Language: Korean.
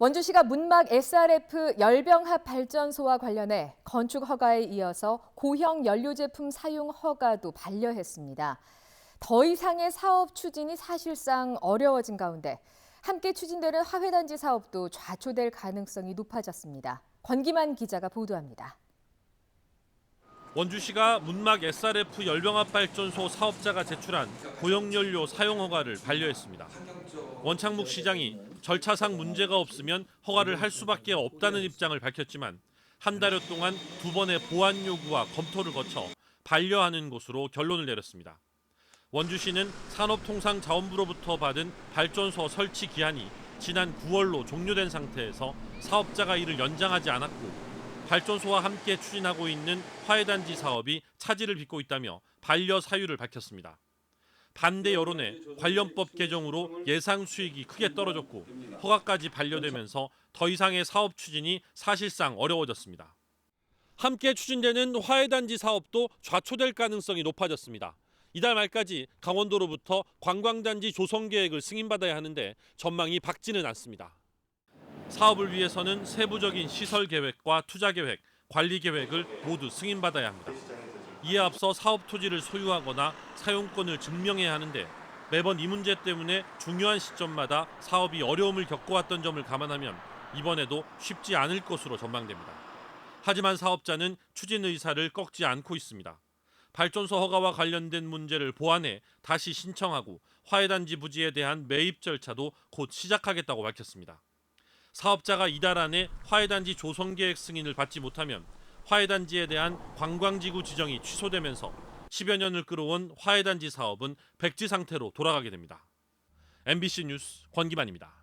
원주시가 문막 SRF 열병합 발전소와 관련해 건축 허가에 이어서 고형 연료 제품 사용 허가도 반려했습니다. 더 이상의 사업 추진이 사실상 어려워진 가운데 함께 추진되는 화훼단지 사업도 좌초될 가능성이 높아졌습니다. 권기만 기자가 보도합니다. 원주시가 문막 SRF 열병합 발전소 사업자가 제출한 고용연료 사용 허가를 반려했습니다. 원창묵 시장이 절차상 문제가 없으면 허가를 할 수밖에 없다는 입장을 밝혔지만 한 달여 동안 두 번의 보완 요구와 검토를 거쳐 반려하는 것으로 결론을 내렸습니다. 원주시는 산업통상자원부로부터 받은 발전소 설치 기한이 지난 9월로 종료된 상태에서 사업자가 이를 연장하지 않았고 발전소와 함께 추진하고 있는 화해단지 사업이 차질을 빚고 있다며 반려 사유를 밝혔습니다. 반대 여론에 관련법 개정으로 예상 수익이 크게 떨어졌고 허가까지 반려되면서 더 이상의 사업 추진이 사실상 어려워졌습니다. 함께 추진되는 화해단지 사업도 좌초될 가능성이 높아졌습니다. 이달 말까지 강원도로부터 관광단지 조성 계획을 승인받아야 하는데 전망이 밝지는 않습니다. 사업을 위해서는 세부적인 시설 계획과 투자 계획, 관리 계획을 모두 승인받아야 합니다. 이에 앞서 사업 토지를 소유하거나 사용권을 증명해야 하는데 매번 이 문제 때문에 중요한 시점마다 사업이 어려움을 겪어왔던 점을 감안하면 이번에도 쉽지 않을 것으로 전망됩니다. 하지만 사업자는 추진 의사를 꺾지 않고 있습니다. 발전소 허가와 관련된 문제를 보완해 다시 신청하고 화해단지 부지에 대한 매입 절차도 곧 시작하겠다고 밝혔습니다. 사업자가 이달 안에 화해단지 조성 계획 승인을 받지 못하면 화해단지에 대한 관광지구 지정이 취소되면서 10여 년을 끌어온 화해단지 사업은 백지 상태로 돌아가게 됩니다. MBC 뉴스 권기만입니다.